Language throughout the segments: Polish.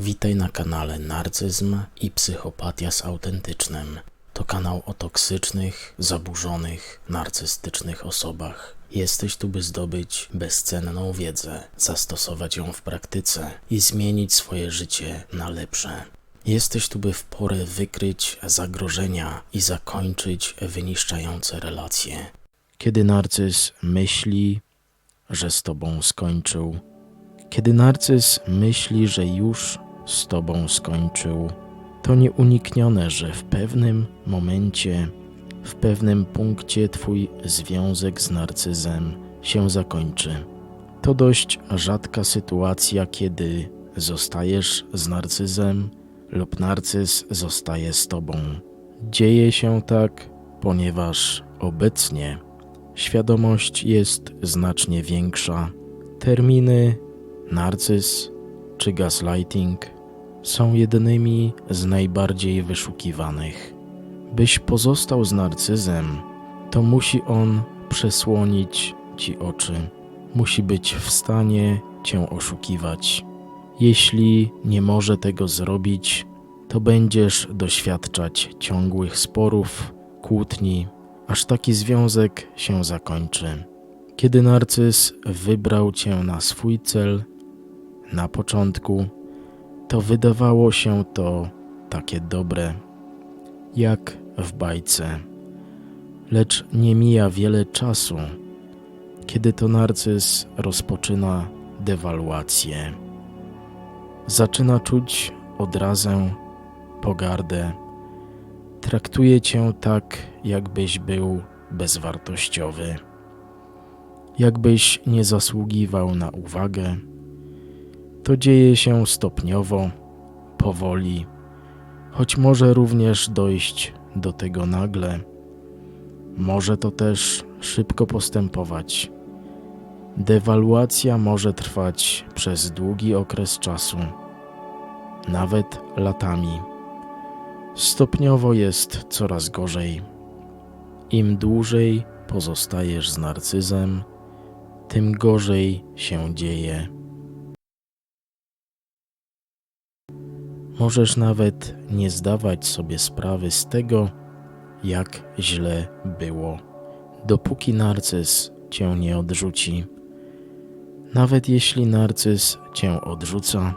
Witaj na kanale Narcyzm i Psychopatia z Autentycznym. To kanał o toksycznych, zaburzonych, narcystycznych osobach. Jesteś tu, by zdobyć bezcenną wiedzę, zastosować ją w praktyce i zmienić swoje życie na lepsze. Jesteś tu, by w porę wykryć zagrożenia i zakończyć wyniszczające relacje. Kiedy narcyz myśli, że z tobą skończył, kiedy narcyz myśli, że już z tobą skończył, to nieuniknione, że w pewnym momencie, w pewnym punkcie twój związek z narcyzem się zakończy. To dość rzadka sytuacja, kiedy zostajesz z narcyzem lub narcyz zostaje z tobą. Dzieje się tak, ponieważ obecnie świadomość jest znacznie większa. Terminy narcyz czy gaslighting są jednymi z najbardziej wyszukiwanych. Byś pozostał z narcyzem, to musi on przesłonić ci oczy, musi być w stanie cię oszukiwać. Jeśli nie może tego zrobić, to będziesz doświadczać ciągłych sporów, kłótni, aż taki związek się zakończy. Kiedy narcyz wybrał cię na swój cel, na początku, to wydawało się to takie dobre, jak w bajce. Lecz nie mija wiele czasu, kiedy to narcyz rozpoczyna dewaluację. Zaczyna czuć odrazę, pogardę. Traktuje cię tak, jakbyś był bezwartościowy, jakbyś nie zasługiwał na uwagę. To dzieje się stopniowo, powoli, choć może również dojść do tego nagle. Może to też szybko postępować. Dewaluacja może trwać przez długi okres czasu, nawet latami. Stopniowo jest coraz gorzej. Im dłużej pozostajesz z narcyzem, tym gorzej się dzieje. Możesz nawet nie zdawać sobie sprawy z tego, jak źle było, dopóki narcyz cię nie odrzuci. Nawet jeśli narcyz cię odrzuca,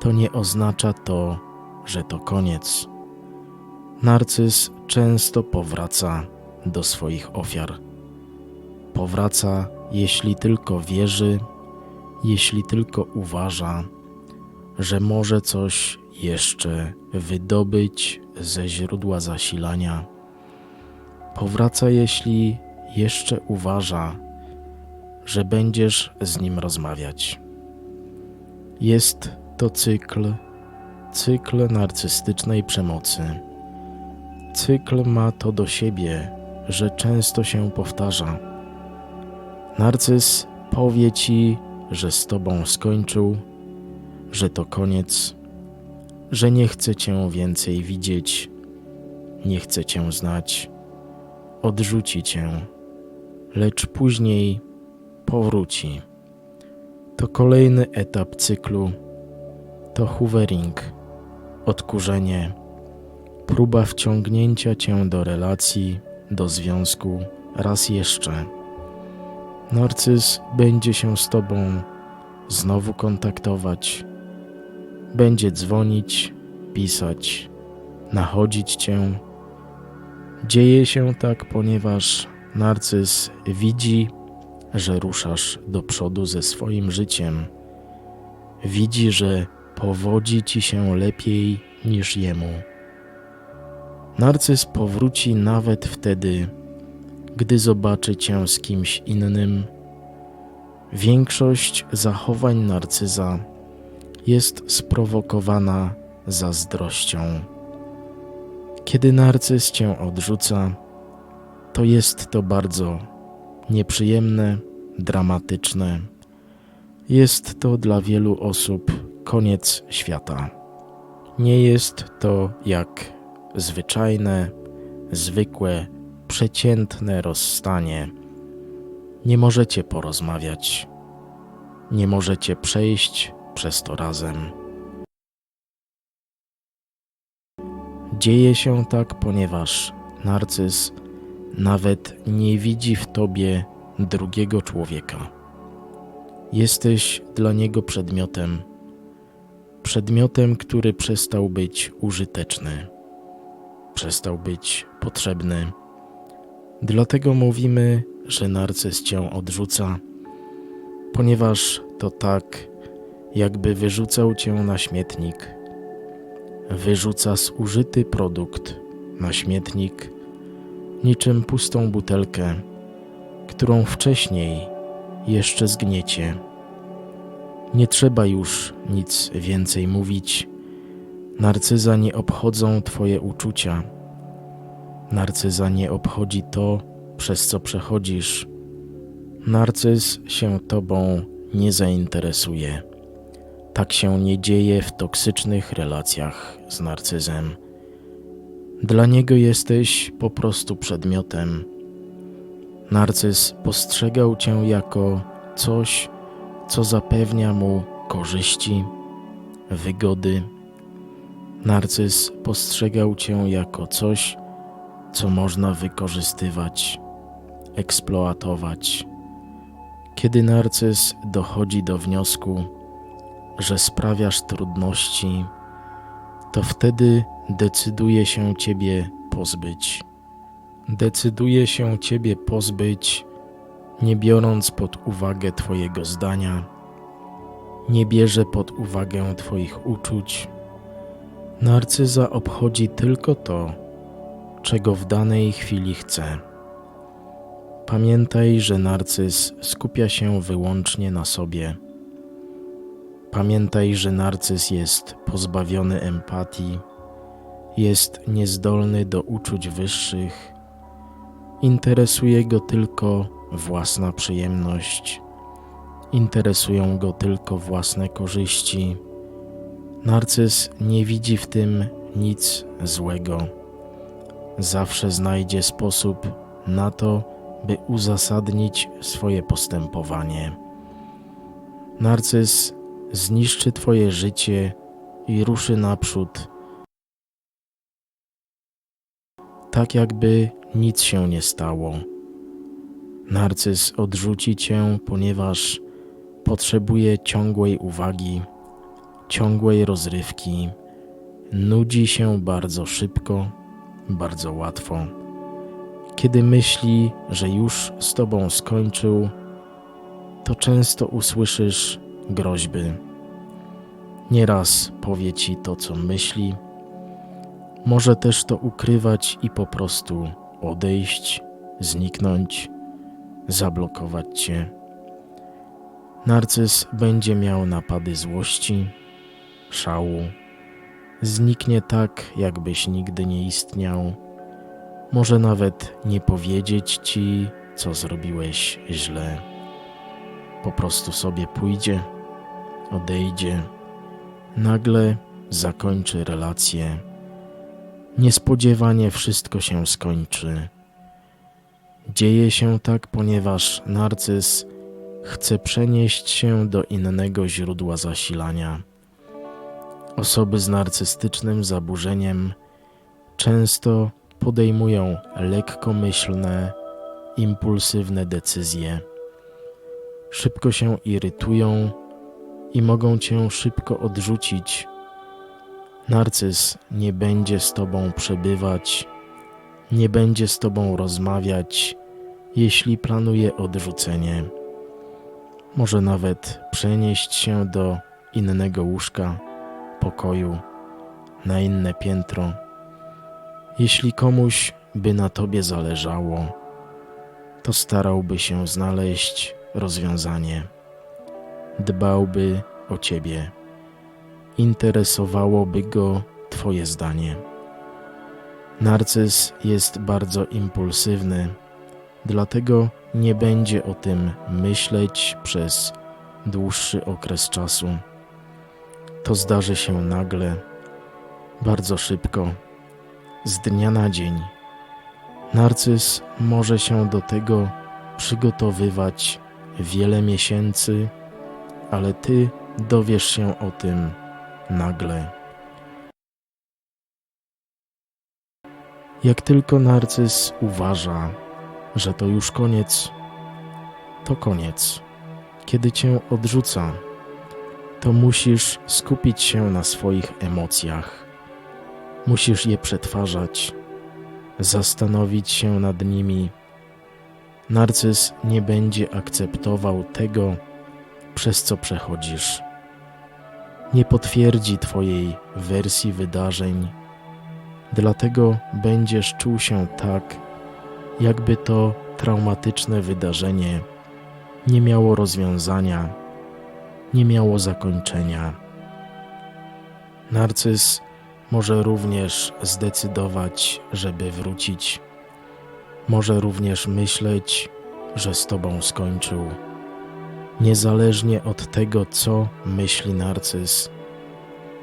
to nie oznacza to, że to koniec. Narcyz często powraca do swoich ofiar. Powraca, jeśli tylko wierzy, jeśli tylko uważa, że może coś jeszcze wydobyć ze źródła zasilania. Powraca, jeśli jeszcze uważa, że będziesz z nim rozmawiać. Jest to cykl, cykl narcystycznej przemocy. Cykl ma to do siebie, że często się powtarza. Narcyz powie ci, że z tobą skończył, że to koniec, że nie chce cię więcej widzieć, nie chce cię znać, odrzuci cię, lecz później powróci. To kolejny etap cyklu, to hoovering, odkurzenie, próba wciągnięcia cię do relacji, do związku raz jeszcze. Narcyz będzie się z tobą znowu kontaktować, będzie dzwonić, pisać, nachodzić cię. Dzieje się tak, ponieważ narcyz widzi, że ruszasz do przodu ze swoim życiem. Widzi, że powodzi ci się lepiej niż jemu. Narcyz powróci nawet wtedy, gdy zobaczy cię z kimś innym. Większość zachowań narcyza jest sprowokowana zazdrością. Kiedy narcyz cię odrzuca, to jest to bardzo nieprzyjemne, dramatyczne. Jest to dla wielu osób koniec świata. Nie jest to jak zwyczajne, zwykłe, przeciętne rozstanie. Nie możecie porozmawiać, nie możecie przejść przez to razem. Dzieje się tak, ponieważ narcyz nawet nie widzi w tobie drugiego człowieka. Jesteś dla niego przedmiotem, przedmiotem, który przestał być użyteczny, przestał być potrzebny. Dlatego mówimy, że narcyz cię odrzuca, ponieważ to tak, jakby wyrzucał cię na śmietnik. Wyrzuca zużyty produkt na śmietnik, niczym pustą butelkę, którą wcześniej jeszcze zgniecie. Nie trzeba już nic więcej mówić. Narcyza nie obchodzą Twoje uczucia. Narcyza nie obchodzi to, przez co przechodzisz. Narcyz się Tobą nie zainteresuje. Tak się nie dzieje w toksycznych relacjach z narcyzem. Dla niego jesteś po prostu przedmiotem. Narcyz postrzegał cię jako coś, co zapewnia mu korzyści, wygody. Narcyz postrzegał cię jako coś, co można wykorzystywać, eksploatować. Kiedy narcyz dochodzi do wniosku, że sprawiasz trudności, to wtedy decyduje się ciebie pozbyć. Decyduje się ciebie pozbyć, nie biorąc pod uwagę Twojego zdania, nie bierze pod uwagę Twoich uczuć. Narcyza obchodzi tylko to, czego w danej chwili chce. Pamiętaj, że narcyz skupia się wyłącznie na sobie. Pamiętaj, że narcyz jest pozbawiony empatii, jest niezdolny do uczuć wyższych, interesuje go tylko własna przyjemność, interesują go tylko własne korzyści. Narcyz nie widzi w tym nic złego. Zawsze znajdzie sposób na to, by uzasadnić swoje postępowanie. Narcyz zniszczy Twoje życie i ruszy naprzód, tak jakby nic się nie stało. Narcyz odrzuci Cię, ponieważ potrzebuje ciągłej uwagi, ciągłej rozrywki, nudzi się bardzo szybko, bardzo łatwo. Kiedy myśli, że już z Tobą skończył, to często usłyszysz groźby. Nieraz powie Ci to, co myśli, może też to ukrywać i po prostu odejść, zniknąć, zablokować Cię. Narcyz będzie miał napady złości, szału, zniknie tak, jakbyś nigdy nie istniał. Może nawet nie powiedzieć Ci, co zrobiłeś źle. Po prostu sobie pójdzie, odejdzie, nagle zakończy relację. Niespodziewanie wszystko się skończy. Dzieje się tak, ponieważ narcyz chce przenieść się do innego źródła zasilania. Osoby z narcystycznym zaburzeniem często podejmują lekkomyślne, impulsywne decyzje. Szybko się irytują i mogą cię szybko odrzucić. Narcyz nie będzie z tobą przebywać, nie będzie z tobą rozmawiać, jeśli planuje odrzucenie. Może nawet przenieść się do innego łóżka, pokoju, na inne piętro. Jeśli komuś by na tobie zależało, to starałby się znaleźć rozwiązanie. Dbałby o ciebie. Interesowałoby go Twoje zdanie. Narcyz jest bardzo impulsywny, dlatego nie będzie o tym myśleć przez dłuższy okres czasu. To zdarzy się nagle, bardzo szybko, z dnia na dzień. Narcyz może się do tego przygotowywać wiele miesięcy, ale ty dowiesz się o tym nagle. Jak tylko narcyz uważa, że to już koniec, to koniec. Kiedy cię odrzuca, to musisz skupić się na swoich emocjach. Musisz je przetwarzać, zastanowić się nad nimi. Narcyz nie będzie akceptował tego, przez co przechodzisz. Nie potwierdzi Twojej wersji wydarzeń, dlatego będziesz czuł się tak, jakby to traumatyczne wydarzenie nie miało rozwiązania, nie miało zakończenia. Narcyz może również zdecydować, żeby wrócić. Może również myśleć, że z tobą skończył. Niezależnie od tego, co myśli narcyz,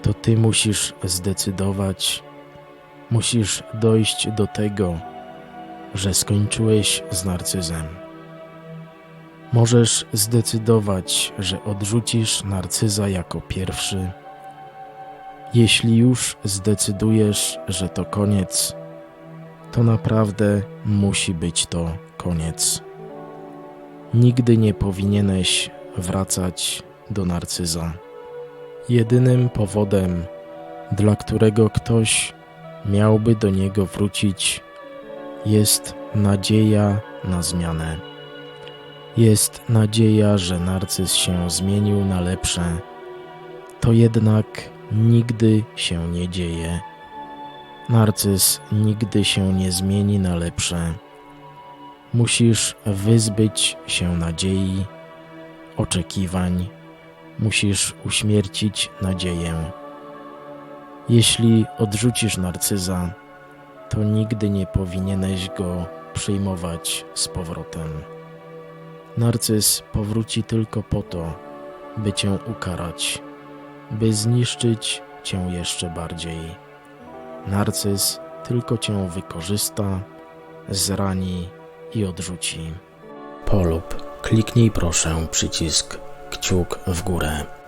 to ty musisz zdecydować, musisz dojść do tego, że skończyłeś z narcyzem. Możesz zdecydować, że odrzucisz narcyza jako pierwszy. Jeśli już zdecydujesz, że to koniec, to naprawdę musi być to koniec. Nigdy nie powinieneś wracać do narcyza. Jedynym powodem, dla którego ktoś miałby do niego wrócić, jest nadzieja na zmianę. Jest nadzieja, że narcyz się zmienił na lepsze. To jednak nigdy się nie dzieje. Narcyz nigdy się nie zmieni na lepsze. Musisz wyzbyć się nadziei, oczekiwań, musisz uśmiercić nadzieję. Jeśli odrzucisz narcyza, to nigdy nie powinieneś go przyjmować z powrotem. Narcyz powróci tylko po to, by cię ukarać, by zniszczyć cię jeszcze bardziej. Narcyz tylko cię wykorzysta, zrani i odrzuci. Polub, kliknij proszę przycisk kciuk w górę.